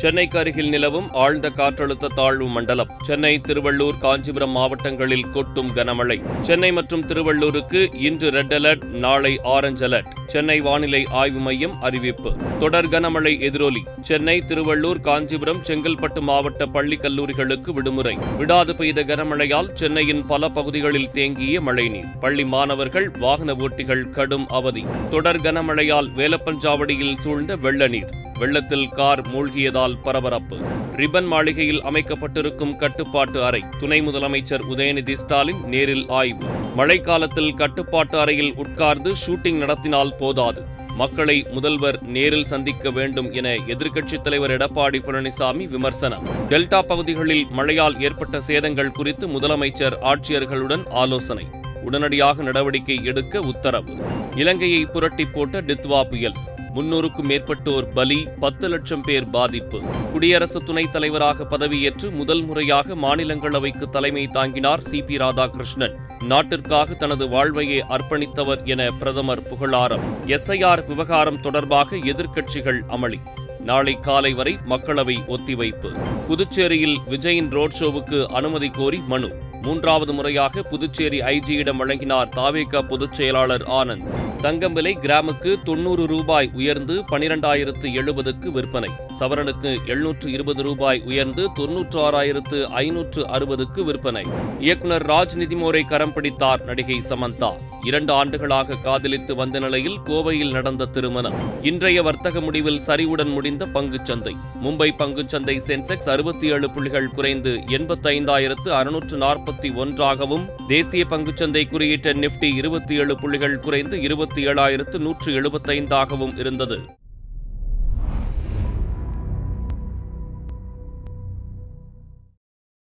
சென்னைக்கு அருகில் நிலவும் ஆழ்ந்த காற்றழுத்த தாழ்வு மண்டலம் சென்னை திருவள்ளூர் காஞ்சிபுரம் மாவட்டங்களில் கொட்டும் கனமழை. சென்னை மற்றும் திருவள்ளூருக்கு இன்று ரெட் அலர்ட் நாளை ஆரஞ்ச் அலர்ட். சென்னை வானிலை ஆய்வு மையம் அறிவிப்பு. தொடர் கனமழை எதிரொலி. சென்னை திருவள்ளூர் காஞ்சிபுரம் செங்கல்பட்டு மாவட்ட பள்ளி கல்லூரிகளுக்கு விடுமுறை. விடாது பெய்த கனமழையால் சென்னையின் பல பகுதிகளில் தேங்கிய மழைநீர். பள்ளி மாணவர்கள் வாகன ஓட்டிகள் கடும் அவதி. தொடர் கனமழையால் வேலப்பஞ்சாவடியில் சூழ்ந்த வெள்ள நீர். வெள்ளத்தில் கார் மூழ்கியதால் பரபரப்பு. ரிபன் மாளிகையில் அமைக்கப்பட்டிருக்கும் கட்டுப்பாட்டு அறை துணை முதலமைச்சர் உதயநிதி ஸ்டாலின் நேரில் ஆய்வு. மழைக்காலத்தில் கட்டுப்பாட்டு அறையில் உட்கார்ந்து ஷூட்டிங் நடத்தினால் போதாது. மக்களை முதல்வர் நேரில் சந்திக்க வேண்டும் என எதிர்க்கட்சித் தலைவர் எடப்பாடி பழனிசாமி விமர்சனம். டெல்டா பகுதிகளில் மழையால் ஏற்பட்ட சேதங்கள் குறித்து முதலமைச்சர் ஆட்சியர்களுடன் ஆலோசனை. உடனடியாக நடவடிக்கை எடுக்க உத்தரவு. இலங்கையை புரட்டி போட்ட டித்வா புயல். முன்னூறுக்கும் மேற்பட்டோர் பலி பத்து லட்சம் பேர் பாதிப்பு. குடியரசு துணைத் தலைவராக பதவியேற்று முதல் முறையாக மாநிலங்களவைக்கு தலைமை தாங்கினார் சி பி ராதாகிருஷ்ணன். நாட்டிற்காக தனது வாழ்வையை அர்ப்பணித்தவர் என பிரதமர் புகழாரம். எஸ்ஐஆர் விவகாரம் தொடர்பாக எதிர்க்கட்சிகள் அமளி. நாளை காலை வரை மக்களவை ஒத்திவைப்பு. புதுச்சேரியில் விஜயின் ரோட் ஷோவுக்கு அனுமதி கோரி மனு. மூன்றாவது முறையாக புதுச்சேரி ஐஜியிடம் வழங்கினார் தாவேக பொதுச் செயலாளர் ஆனந்த். தங்கம் விலை கிராமுக்கு தொன்னூறு ரூபாய் உயர்ந்து பனிரெண்டாயிரத்து எழுபதுக்கு விற்பனை. சவரனுக்கு எழுநூற்று இருபது ரூபாய் உயர்ந்து தொன்னூற்று ஆறாயிரத்து ஐநூற்று அறுபதுக்கு விற்பனை. இயக்குனர் ராஜ் நிதிமோரை கரம் பிடித்தார் நடிகை சமந்தா. இரண்டு ஆண்டுகளாக காதலித்து வந்த நிலையில் கோவையில் நடந்த திருமணம். இன்றைய வர்த்தக முடிவில் சரிவுடன் முடிந்த பங்குச்சந்தை மும்பை பங்குச்சந்தை சென்செக்ஸ் அறுபத்தி ஏழு புள்ளிகள் குறைந்து எண்பத்தைந்தாயிரத்து அறுநூற்று நாற்பத்தி ஒன்றாகவும் தேசிய பங்குச்சந்தை குறியீட்ட நிப்டி இருபத்தி ஏழு புள்ளிகள் குறைந்து இருபத்தி ஏழாயிரத்து நூற்று எழுபத்தைந்தாகவும் இருந்தது.